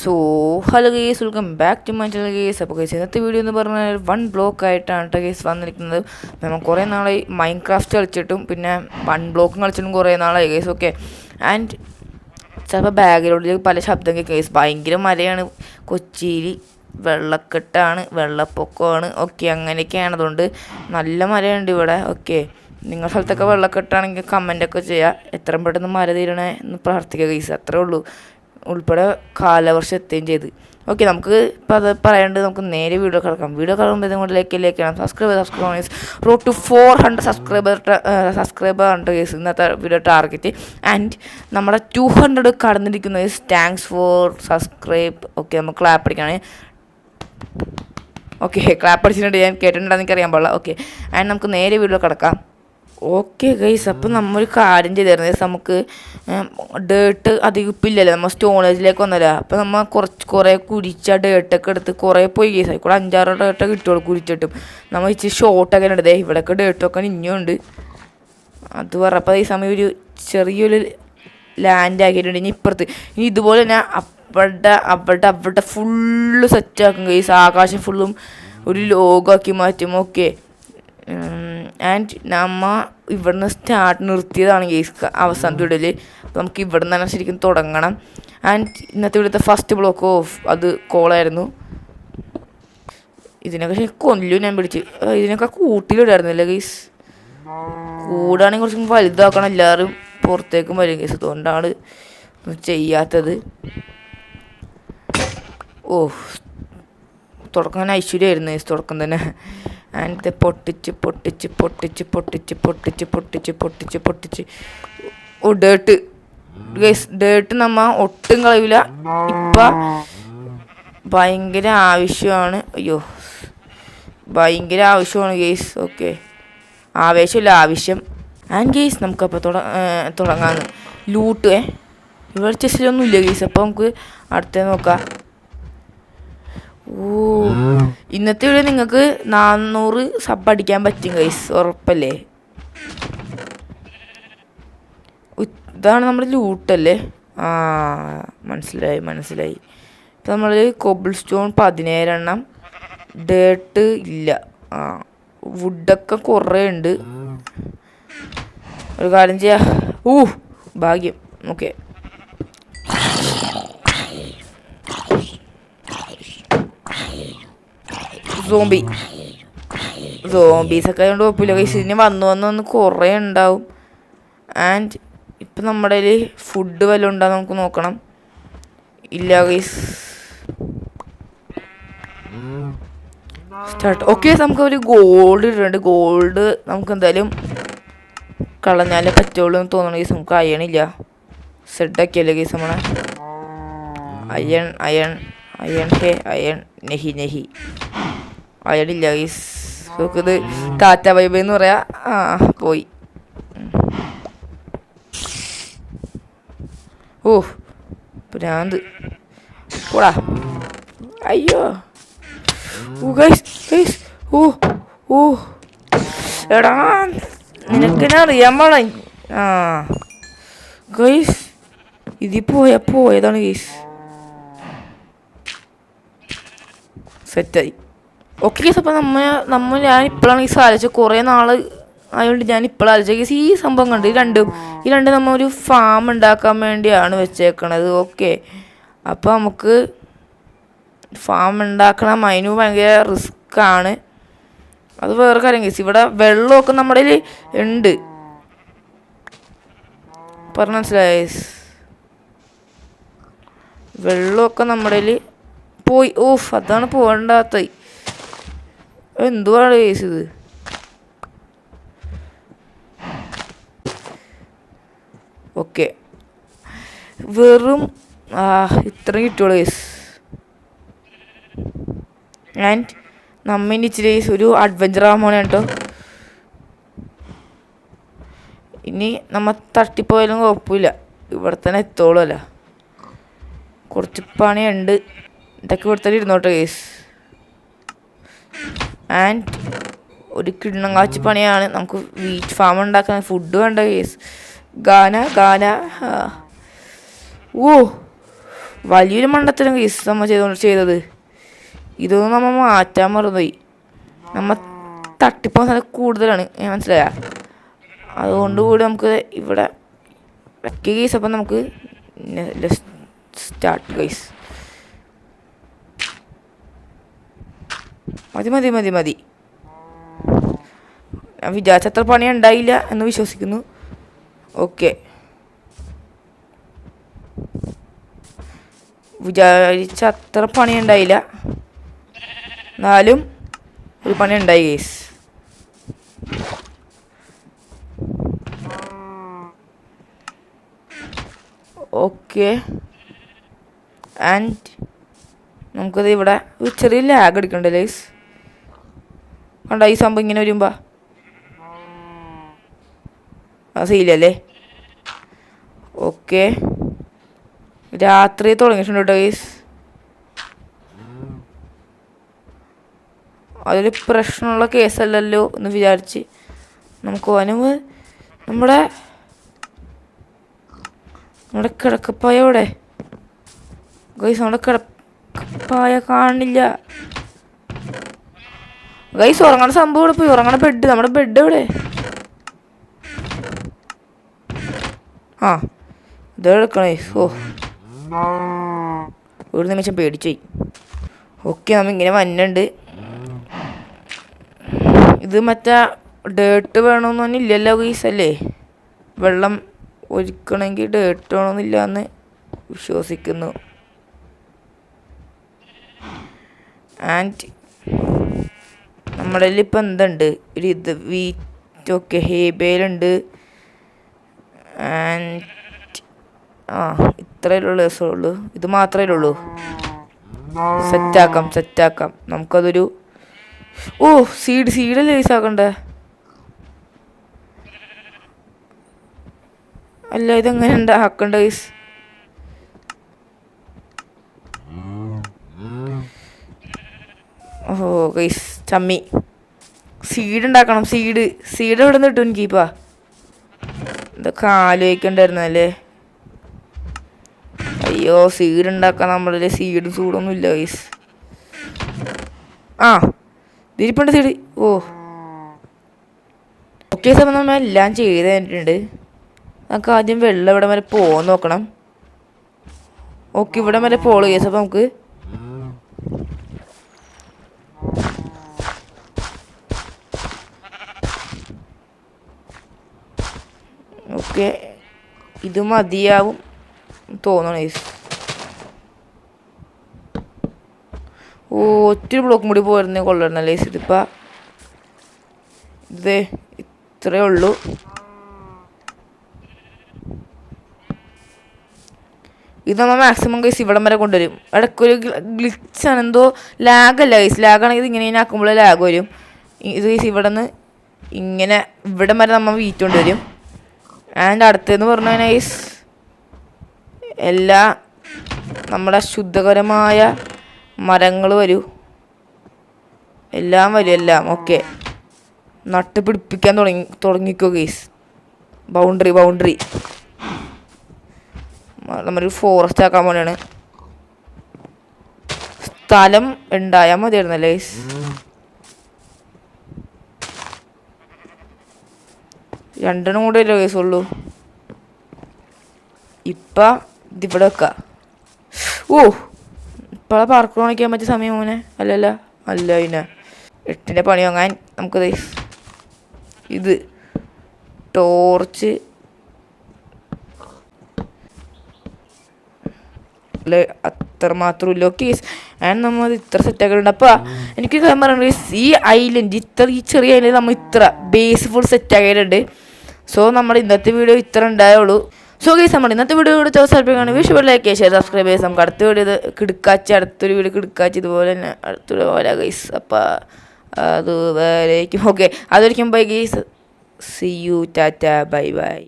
So hello guys welcome back to my channel guys അപ്പോൾ guys ഇന്നത്തെ video എന്ന് പറഞ്ഞാൽ വൺ ബ്ലോക്ക് ആയിട്ടാണ് കേട്ടോ ഗേസ് വന്നിരിക്കുന്നത്. നമ്മൾ കുറേ നാളായി മൈൻഡ് ക്രാഫ്റ്റ് കളിച്ചിട്ടും പിന്നെ വൺ ബ്ലോക്കും കളിച്ചിട്ടും കുറേ നാളായി ഗേസ് ഓക്കെ ആൻഡ് ചിലപ്പോൾ ബാഗിലോട്ട് പല ശബ്ദം കേൾക്കും ഗേസ് ഭയങ്കര മലയാണ്. കൊച്ചിയിൽ വെള്ളക്കെട്ടാണ് വെള്ളപ്പൊക്കമാണ് ഓക്കെ അങ്ങനെയൊക്കെയാണ് അതുകൊണ്ട് നല്ല മലയുണ്ട് ഇവിടെ ഓക്കെ നിങ്ങളുടെ സ്ഥലത്തൊക്കെ വെള്ളക്കെട്ടാണെങ്കിൽ കമന്റൊക്കെ ചെയ്യുക എത്രയും പെട്ടെന്ന് മല തീരണേ എന്ന് പ്രാർത്ഥിക്കുക ഗൈസ് അത്രേ ഉള്ളൂ. ഉൾപ്പെടെ കാലവർഷം എത്തുകയും ചെയ്ത്. ഓക്കെ നമുക്ക് അത് പറയാണ്ട് നമുക്ക് നേരെ വീഡിയോ കിടക്കാം. വീഡിയോ കിടക്കുമ്പോൾ ഇതുകൊണ്ട് like ലൈക്കാണ്. Subscribe subscribe road to four hundred subscriber subscriber hundred Ks ഇന്നത്തെ വീഡിയോ ടാർഗറ്റ് ആൻഡ് നമ്മുടെ ടു ഹൺഡ്രഡ് കടന്നിരിക്കുന്നത് താങ്ക്സ് ഫോർ സബ്സ്ക്രൈബ് ഓക്കെ നമുക്ക് ക്ലാപ്പ് അടിക്കുകയാണ് ഓക്കെ ക്ലാപ്പ് അടിച്ചിട്ടുണ്ട്. ഞാൻ കേട്ടിട്ടുണ്ടെന്ന് എനിക്ക് അറിയാൻ പാടില്ല. ഓക്കെ ആൻഡ് നമുക്ക് നേരെ വീഡിയോ കിടക്കാം. ഓക്കെ ഗൈസ് അപ്പം നമ്മൾ കാര്യം ചെയ്തിരുന്നത് നമുക്ക് ഡേട്ട് അധികം ഇപ്പില്ലല്ലോ നമ്മൾ സ്റ്റോണേജിലേക്ക് വന്നല്ല അപ്പം നമ്മൾ കുറച്ച് കുറേ കുരിച്ച ഡേട്ടൊക്കെ എടുത്ത് കുറേ പോയി ഗൈസ് ആയിക്കൂടെ അഞ്ചാറ് ഡേട്ടൊക്കെ കിട്ടുള്ളൂ കുരിച്ചിട്ടും. നമ്മൾ ഇച്ചിരി ഷോർട്ടൊക്കെ ഉണ്ട് ദേ ഇവിടെയൊക്കെ ഡേട്ടൊക്കെ ഇനിയുണ്ട്. അത് പറഞ്ഞപ്പോൾ ഈ സമയം ഒരു ചെറിയൊരു ലാൻഡ് ആക്കിയിട്ടുണ്ട്. ഇനി ഇപ്പുറത്ത് ഇനി ഇതുപോലെ തന്നെ അവിടെ അവിടെ അവിടെ ഫുള്ള് സെറ്റാക്കും ഗൈസ് ആകാശം ഫുള്ളും ഒരു ലോഗാക്കി മാറ്റും. ഓക്കെ ആൻഡ് നമ്മ ഇവിടുന്ന് സ്റ്റാർട്ട് നിർത്തിയതാണ് ഗെയ്സ് അവസാനത്തെ വീഡിയോയിൽ അപ്പോൾ നമുക്ക് ഇവിടെ നിന്ന് തന്നെ ശരിക്കും തുടങ്ങണം. ആൻഡ് ഇന്നത്തെ ഇവിടുത്തെ ഫസ്റ്റ് ബ്ലോക്ക് ഓഫ് അത് കോളായിരുന്നു ഇതിനൊക്കെ കൊല്ലു ഞാൻ പിടിച്ച്. ഇതിനൊക്കെ കൂട്ടിലിടായിരുന്നില്ല ഗെയ്സ് കൂടാണെങ്കിൽ കുറച്ചും വലുതാക്കണം. എല്ലാവരും പുറത്തേക്കും വരും കേസ് അതുകൊണ്ടാണ് ചെയ്യാത്തത്. ഓ തുടക്കം തന്നെ ഐശ്വര്യമായിരുന്നു കേസ് തുടക്കം തന്നെ. ആൻഡ് പൊട്ടിച്ച് പൊട്ടിച്ച് പൊട്ടിച്ച് പൊട്ടിച്ച് പൊട്ടിച്ച് പൊട്ടിച്ച് പൊട്ടിച്ച് പൊട്ടിച്ച്. ഓ ഡേട്ട് ഗൈസ് ഡേട്ട് നമ്മ ഒട്ടും കളയില്ല ഇപ്പം ഭയങ്കര ആവശ്യമാണ്. അയ്യോ. ഭയങ്കര ആവശ്യമാണ് ഗെയ്സ് ഓക്കെ ആവേശമില്ല ആവശ്യം. ആൻഡ് ഗെയ്സ് നമുക്കപ്പോൾ തുട തുടങ്ങാന്ന്. ലൂട്ട് ഏ. ഇവിടെ ചെസ്സിലൊന്നുമില്ല ഗെയ്സ് അപ്പോൾ നമുക്ക് അടുത്തേ നോക്കാം. ഓ ഇന്നത്തെ വീഡിയോ നിങ്ങൾക്ക് നാന്നൂറ് സബ് അടിക്കാൻ പറ്റും ഗൈസ് ഉറപ്പല്ലേ? ഇതാണ് നമ്മുടെ ലൂട്ടല്ലേ ആ മനസ്സിലായി മനസ്സിലായി. ഇപ്പം നമ്മൾ കൊബിൾ സ്റ്റോൺ പതിനേഴെണ്ണം. ഡേട്ട് ഇല്ല. ആ വുഡൊക്കെ കുറേ ഉണ്ട്. ഒരു കാര്യം ചെയ്യാം. ഊ ഭാഗ്യം. Okay zombie. സോംബീസൊക്കെ അതുകൊണ്ട് കുഴപ്പമില്ല കൈസ് ഇനി വന്നു വന്ന് വന്ന് കുറേ ഉണ്ടാവും ആൻഡ് ഇപ്പം നമ്മുടെ കയ്യിൽ ഫുഡ് വല്ലതും ഉണ്ടോ നമുക്ക് നോക്കണം. ഇല്ല കൈസ് സ്റ്റാർട്ട് ഓക്കെ നമുക്ക് ഒരു ഗോൾഡ് ഇട്ടിട്ടുണ്ട്. ഗോൾഡ് നമുക്ക് എന്തായാലും കളഞ്ഞാലേ പറ്റുള്ളൂ എന്ന് തോന്നണ. കേസ് നമുക്ക് അയണില്ല. സെഡാക്കിയല്ലേ കേസ് നമ്മളെ? Iron iron iron hey iron നെഹി നെഹി. അയണില്ല ഗൈസ് നമുക്കിത് ടാറ്റ വൈബ് എന്ന് പറയാ. ആ പോയി. ഓ ഭ്രാന്ത്. കൂടാ അയ്യോ. ഓ ഗൈസ് ഗൈസ് ഓ ഓ. എടാ നിനക്കെന്നെ അറിയാൻ പാടാ. ആ. ഗൈസ് ഇതിൽ പോയ പോയതാണ് ഗൈസ് സെറ്റായി ഓക്കെ കേസ് അപ്പോൾ നമ്മൾ നമ്മൾ ഞാൻ ഇപ്പോഴാണ് ഈ സാധിച്ചത് കുറേ നാൾ ആയതുകൊണ്ട് ഞാൻ ഇപ്പോഴാണ് ആലോചിച്ചത് ഈ സംഭവം കണ്ട് ഈ രണ്ടും ഈ രണ്ടും നമ്മൾ ഒരു ഫാം ഉണ്ടാക്കാൻ വേണ്ടിയാണ് വെച്ചേക്കണത്. ഓക്കെ അപ്പോൾ നമുക്ക് ഫാം ഉണ്ടാക്കണം അതിന് ഭയങ്കര റിസ്ക്കാണ് അത് വേറെ കാര്യം കേസ് ഇവിടെ വെള്ളമൊക്കെ നമ്മുടെ ഉണ്ട് പറഞ്ഞ മനസ്സിലായ? വെള്ളമൊക്കെ നമ്മുടെ പോയി. ഓഫ് അതാണ് പോകണ്ടാത്ത എന്തുവാണ് കേസ് ഇത്? ഓക്കെ. വെറും ആ ഇത്രയും കിട്ടുള്ളൂ കേസ് ആൻഡ് നമ്മിന് ഇച്ചിരി ഒരു അഡ്വഞ്ചർ പോണേ കേട്ടോ. ഇനി നമ്മ തട്ടിപ്പോയാലും കുഴപ്പമില്ല. ഇവിടെ തന്നെ എത്തോളല്ല കുറച്ച് പണിയുണ്ട്. ഇതൊക്കെ ഇവിടെ തന്നെ ഇരുന്നോട്ടെ കേസ് ആൻഡ് ഒരു കിണ്ണം കാച്ചി പണിയാണ്. നമുക്ക് വീറ്റ് ഫാം ഉണ്ടാക്കാൻ ഫുഡ് വേണ്ട കേസ് ഗാന ഗാന. ഓ വലിയൊരു മണ്ടത്തിലും കേസ് നമ്മൾ ചെയ്തോ ചെയ്തത്. ഇതൊന്നും നമ്മൾ മാറ്റാൻ മറന്നുപോയി. നമ്മൾ തട്ടിപ്പോ സ്ഥലം കൂടുതലാണ്. ഞാൻ മനസ്സിലായ? അതുകൊണ്ട് കൂടി നമുക്ക് ഇവിടെ വെക്കുക കേസ് അപ്പം നമുക്ക് സ്റ്റാർട്ട് ഗൈസ് മതി മതി മതി മതി. ഞാൻ വിചാരിച്ചത്ര പണി ഉണ്ടായില്ല എന്ന് വിശ്വസിക്കുന്നു. ഓക്കെ. വിചാരിച്ച അത്ര പണി ഉണ്ടായില്ല എന്നാലും ഒരു പണി ഉണ്ടായി കേസ് ഓക്കെ. ആൻഡ് നമുക്കത് ഇവിടെ ഒരു ചെറിയ ലാഗ് എടുക്കണ്ടേ ലൈസ് കണ്ട ഈ സംഭവം ഇങ്ങനെ വരുമ്പോ? ആ സീലല്ലേ ഓക്കെ രാത്രി തുടങ്ങിയിട്ടുണ്ട് ഗൈസ് അതൊരു പ്രശ്നമുള്ള കേസല്ലല്ലോ എന്ന് വിചാരിച്ച് നമുക്ക് വനവ് നമ്മുടെ നമ്മുടെ കിടക്കപ്പായ അവിടെ ഗൈസ് നമ്മുടെ കിടക്കപ്പായ കാണില്ല. ഗൈസ് ഉറങ്ങണ സംഭവം ഇവിടെ പോയി ഉറങ്ങണ ബെഡ് നമ്മുടെ ബെഡ് എവിടെ? ആ ഇതെടുക്കണേ ഓ. ഒരു നിമിഷം പേടിച്ചോയി. ഓക്കെ നമ്മ ഇങ്ങനെ വന്നുണ്ട്. ഇത് മറ്റേ ഡേട്ട് വേണമെന്നൊന്നും ഇല്ലല്ലോ ഗൈസ് അല്ലേ? വെള്ളം ഒഴിക്കണമെങ്കിൽ ഡേട്ട് വേണമെന്നില്ല എന്ന് വിശ്വസിക്കുന്നു. ആൻഡ് നമ്മളിൽ ഇപ്പം എന്തുണ്ട്? ഒരു ഇത് വീറ്റ് ഓക്കെ ഹേബേലുണ്ട് ആൻഡ് ആ ഇത്രയേ ഉള്ളൂ രസമുള്ളൂ ഇത് മാത്രമേ ഉള്ളൂ. സെറ്റാക്കാം സെറ്റാക്കാം. നമുക്കതൊരു ഓ സീഡ് സീഡല്ലേ ഈസാക്കണ്ട ആക്കണ്ടേ? അല്ല ഇതെങ്ങനെ ഉണ്ടാക്കണ്ട ഗൈസ് ഓ ഗൈസ് ചമ്മി. സീഡ് ഉണ്ടാക്കണം സീഡ് സീഡ് എവിടെ നിന്ന് കിട്ടും എനിക്കിപ്പാ ഇതൊക്കെ ആലോചിക്കണ്ടായിരുന്നല്ലേ അയ്യോ സീഡ് ഉണ്ടാക്കാൻ നമ്മളിൽ സീഡ് സൂടൊന്നും ഇല്ല ഗൈസ് ആ ഇതിരിപ്പുണ്ട് സീഡ് ഓ. ഓക്കെ സമയം നമ്മൾ എല്ലാം ചെയ്ത് കഴിഞ്ഞിട്ടുണ്ട്. നമുക്ക് ആദ്യം വെള്ളം ഇവിടെ വരെ പോകാൻ നോക്കണം. ഓക്കെ ഇവിടെ വരെ പോൾ കേസ് അപ്പം നമുക്ക് ഓക്കെ ഇത് മതിയാവും തോന്നണേ ഓ ഒത്തിരി ബ്ലോക്ക് മുടി പോയിരുന്നേ കൊള്ളണം ലേസ് ഇതിപ്പോൾ ഇത് ഇത്രയേ ഉള്ളൂ. ഇത് നമ്മൾ മാക്സിമം കേസ് ഇവിടം വരെ കൊണ്ടുവരും. ഇടയ്ക്കൊരു ഗ്ലിച്ചാണ് എന്തോ ലാഗല്ല കേസ് ലാഗാണെങ്കിൽ ഇങ്ങനെ ഇങ്ങനെ ആക്കുമ്പോൾ ലാഗ് വരും. ഇത് കേസ് ഇവിടെ നിന്ന് ഇങ്ങനെ ഇവിടം വരെ നമ്മൾ വീറ്റ് കൊണ്ടുവരും. ആൻഡ് അടുത്തെന്ന് പറഞ്ഞു കഴിഞ്ഞാൽ എല്ലാ നമ്മുടെ ശുദ്ധകരമായ മരങ്ങൾ വരൂ. എല്ലാം വരും എല്ലാം. ഓക്കെ. നട്ട് പിടിപ്പിക്കാൻ തുടങ്ങി തുടങ്ങിക്കോ ഗെയ്സ് ബൗണ്ടറി ബൗണ്ടറി നമ്മളൊരു ഫോറസ്റ്റ് ആക്കാൻ വേണ്ടിയാണ് സ്ഥലം ഉണ്ടായാൽ മതിയായിരുന്നല്ലേ ഗൈസ് രണ്ടെണ്ണം കൂടെ അല്ലേ കേസ് ഉള്ളൂ ഇപ്പം ഇതിവിടെ വെക്കാം. ഓ ഇപ്പോഴാ പാർക്ക് കാണിക്കാൻ പറ്റിയ സമയം മോനെ. അല്ലല്ല അല്ല പിന്നെ എട്ടിന്റെ പണി വാങ്ങാൻ നമുക്ക് ദേ ഇത് ടോർച്ച് അത്ര അത്രമാത്രം ഇല്ല. ആൻഡ് നമ്മൾ ഇത്ര സെറ്റാക്കുന്നുണ്ട് അപ്പോൾ എനിക്ക് പറയുന്നത് ഈ ഐലൻഡ് ഇത്ര ഈ ചെറിയ ഐലൻഡ് നമ്മൾ ഇത്ര ബേസ് ഫുൾ സെറ്റ് ആക്കിയിട്ടുണ്ട് സോ നമ്മുടെ ഇന്നത്തെ വീഡിയോ ഇത്ര ഉണ്ടായുള്ളൂ. സോ ഗൈസ് നമ്മുടെ ഇന്നത്തെ വീഡിയോ കൂടെ ചോദിച്ചാൽ വിഷു ലൈക്ക് ഷെയർ സബ്സ്ക്രൈബ് ചെയ്ത് നമുക്ക് അടുത്ത വീഡിയോ കിടക്കാച്ചി അടുത്തൊരു വീഡിയോ കിടക്കാച്ചി ഇതുപോലെ തന്നെ അടുത്തൊരു പോലെ ഗൈസ് അപ്പോൾ അത് വേറേക്കും ഓക്കെ അതൊരിക്കും bye guys see you Tata bye by